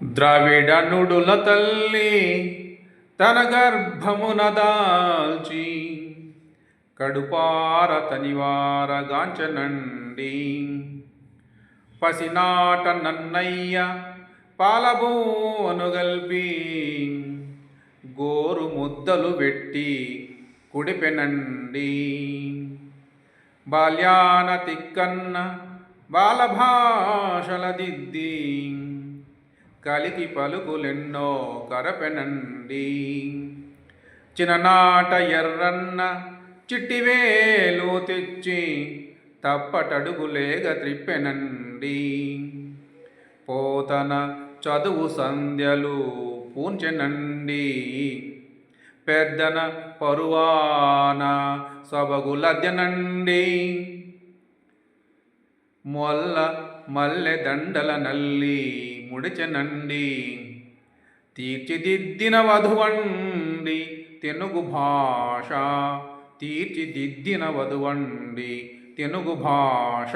ద్రావిడనుడుల తల్లి తన గర్భమున దాల్చి కడుపార తనివారగాంచనండి పసినాట నన్నయ్య పాలబోను గల్పి గోరు ముద్దలు పెట్టి కుడిపెనండి బాల్యాన తిక్కన్న బాలభాషల దిద్ది కలికి పలుకులెన్నో కరపెనండి. చిన్ననాట ఎర్రన్న చిట్టివేలు తెచ్చి తప్పటడుగులేగ త్రిప్పెనండి. పోతన చదువు సంధ్యలు పూంచెనండి. పెద్దన పరువాన సొబగులద్యనండి మొల్ల మల్లె దండల నల్లి ముడిచెనండి తీర్చిదిద్దిన వధువండి తెనుగు భాష తీర్చిదిద్దిన వధువండి తెనుగు భాష.